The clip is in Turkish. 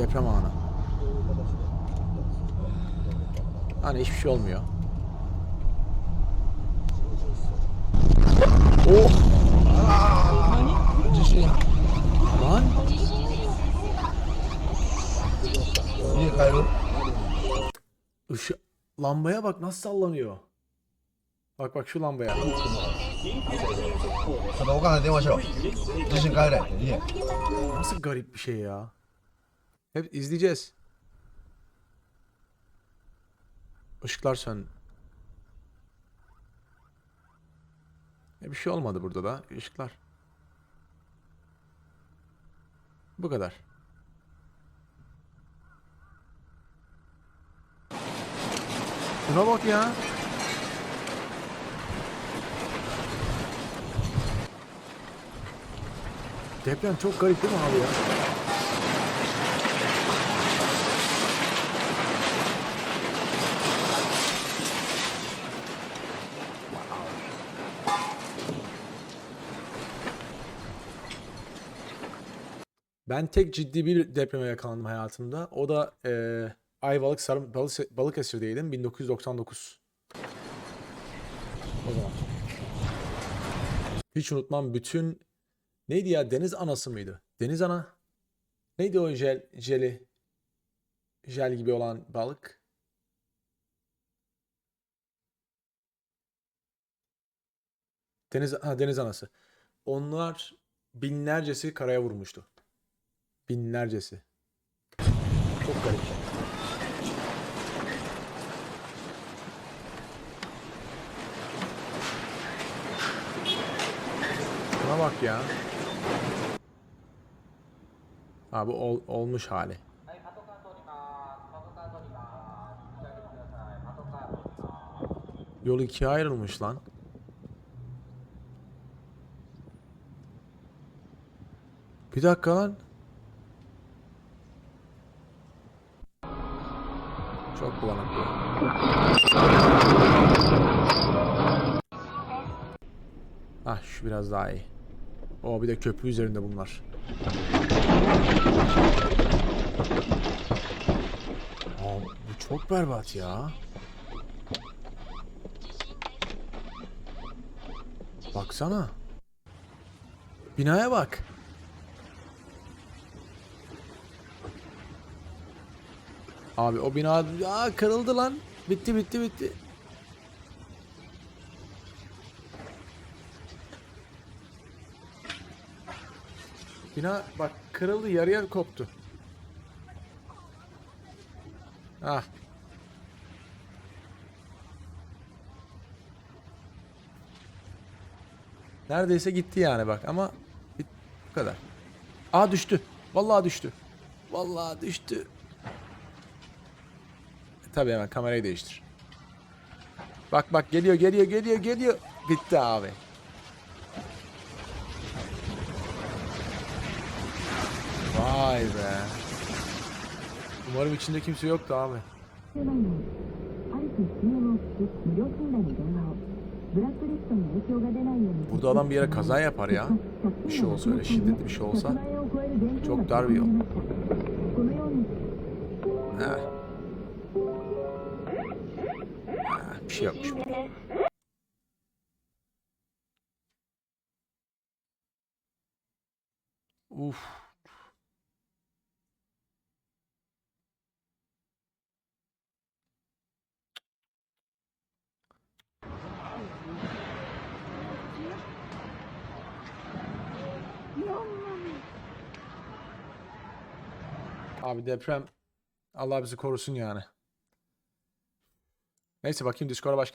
deprem anı. Hani hiçbir şey olmuyor. Oh! Aa! Lan! Niye kaybol? Işı... Lambaya bak nasıl sallanıyor. Bak bak şu lambaya. Nasıl garip bir şey ya. Hep izleyeceğiz. Işıklar sön. E bir şey olmadı burada da. Işıklar. Bu kadar. Şuna bak ya. Deprem çok garip değil mi abi ya? Ben tek ciddi bir depreme yakalandım hayatımda. O da eee Ayvalık Sarı Balık, Balıkesir'deydim 1999. O zaman. Hiç unutmam bütün neydi ya deniz anası mıydı? Deniz ana. Neydi o jel jeli jel gibi olan balık? Deniz ha, deniz anası. Onlar binlercesi karaya vurmuştu. Binlercesi. Çok garip. Buna bak ya. Ha bu ol, olmuş hali. Yol ikiye ayrılmış lan. Bir dakika lan. Çok bulanık bu. Ah şu biraz daha iyi. O bir de köprü üzerinde bunlar. Aa, bu çok berbat ya. Baksana. Binaya bak. Abi o bina Aa, kırıldı lan. Bitti bitti bitti. Bina bak kırıldı yarıya koptu. Ah. Neredeyse gitti yani bak ama bu kadar. Aa düştü. Vallahi düştü. Vallahi düştü. Tabii hemen kamerayı değiştir. Bak bak geliyor geliyor geliyor geliyor. Bitti abi. Vay be. Umarım içinde kimse yoktu abi. Burada adam bir yere kaza yapar ya. Bir şey olsa öyle şiddetli bir şey olsa. Çok dar bir yol. Heh. Şey yokmuş. Uf. Abi deprem Allah bizi korusun yani. Neyse bakayım Discord'a başka